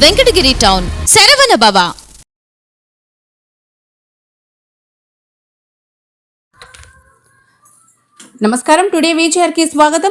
Venkatagiri town Saravana భవ నమస్కారం today వీచర్కి స్వాగతం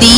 కల మీది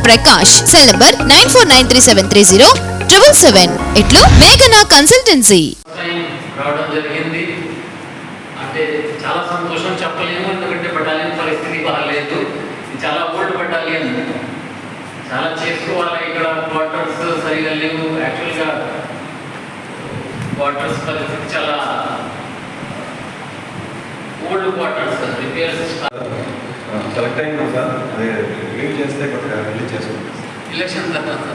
Prakash. Cell number nine four nine three seven three zero triple seven. ఇట్లు మేఘనా కన్సల్టెన్సీ. రావడం జరిగింది. అంటే చాలా సంతోషం చెప్పలేము ఎందుకంటే బటాలియన్ పరిస్థితి బాగాలేదు. చాలా ఓల్డ్ బటాలియన్. చాలా చేసుకోవాలి ఇక్కడ క్వార్టర్స్ సరిగా లేవు. యాక్చువల్గా క్వార్టర్స్ పరిస్థితి చాలా ఓల్డ్ క్వార్టర్స్ రిపేర్స్ సెలెక్ట్ అయింది సార్. అదే రిలీవ్ చేస్తే రిలీజ్ చేసుకుంటాం ఎలక్షన్ తర్వాత.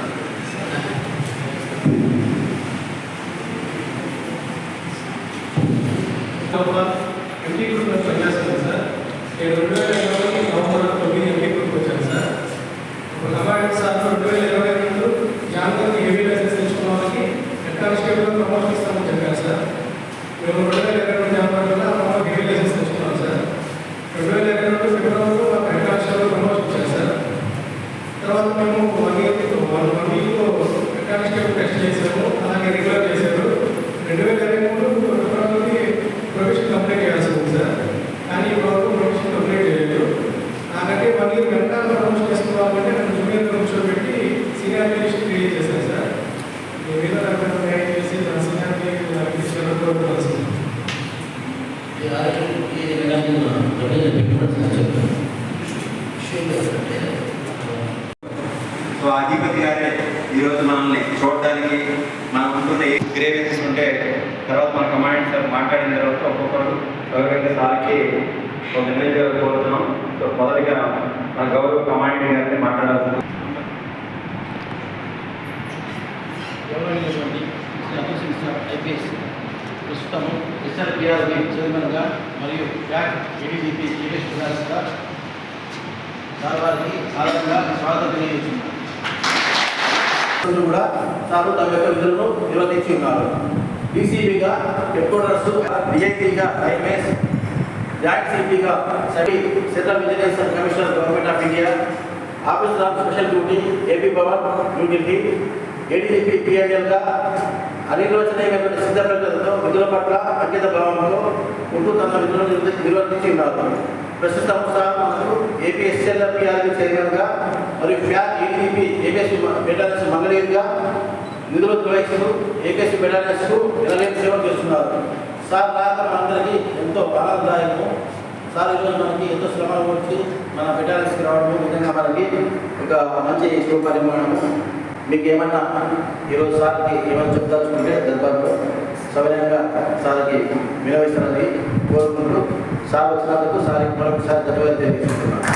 ఎంపీ గ్రూప్ నుంచి పనిచేస్తున్నాను సార్. నేను రెండు వేల ఇరవై నవంబర్ తొమ్మిది ఎంపీ గ్రూప్ వచ్చాను సార్. ఒక సార్ రెండు వేల ఇరవై సో అధిపతి గారే ఈరోజు మనల్ని చూడడానికి మనం ఉంటున్న ఏ గ్రేవెన్స్ ఉంటే తర్వాత మన కమాండ్ సార్ మాట్లాడిన తర్వాత ఒక్కొక్కరు గౌరవంగా సార్కి కొంత నిర్ణయం కోరుతున్నాం సో మొదటిగా మన గౌరవ కమాండెంట్ గారిని మాట్లాడాల్సింది. ఐపీఎస్ ప్రస్తుతము ఎస్ఆర్పిఆర్బి చైర్మన్గా మరియు back ADGP Jeevesh Kumar sir sir వారికి సాధారణంగా స్వాగతం తెలియజేస్తున్నారు కూడా సారు తమ యొక్క విధులను నిర్వర్తించి ఉన్నారు. డీసీబీగా హెడ్ క్వార్టర్స్ డిఐపీగా ఐఎంఎస్ జాయింట్ సిపిగా సబి central vigilance commissioner government of India officer on special duty AP Bhavan New Delhi ADGP పిఐఎల్గా సిద్ధ సిద్ధప్రజ్ఞతతో విధుల పట్ల అంకిత భావంతో ఉంటూ తన విధులను నిర్వర్తించి ఉన్నారు ప్రస్తుతం సార్ మనకు ఏపీఎస్ఎల్ఆర్పిఆర్కి చైర్మన్గా మరియు ఫ్యాన్ ఏటీపీ ఏపీఎస్సీ బెటాలియన్స్ మంగళగిరిగా నిధులు నిర్వహిస్తూ ఏపీఎస్సీ బెటాలియన్స్కు ఎనలేని సేవ చేస్తున్నారు. సార్ రాక మనందరికీ ఎంతో ఆనందదాయకము. సార్ ఈరోజు మనకి ఎంతో శ్రమ వచ్చి మన బెటాలియన్స్కి రావడం నిజంగా మనకి ఒక మంచి శుభపరిమాణము మీకు ఏమన్నా ఈరోజు సార్కి ఏమైనా చెప్తాచుకుంటే దర్బార్లో సవినయంగా సార్కి వినవిస్తారని కోరుకుంటూ సార్ వచ్చినందుకు సార్కి మరొకసారి ధన్యవాదాలు తెలియజేస్తున్నాను.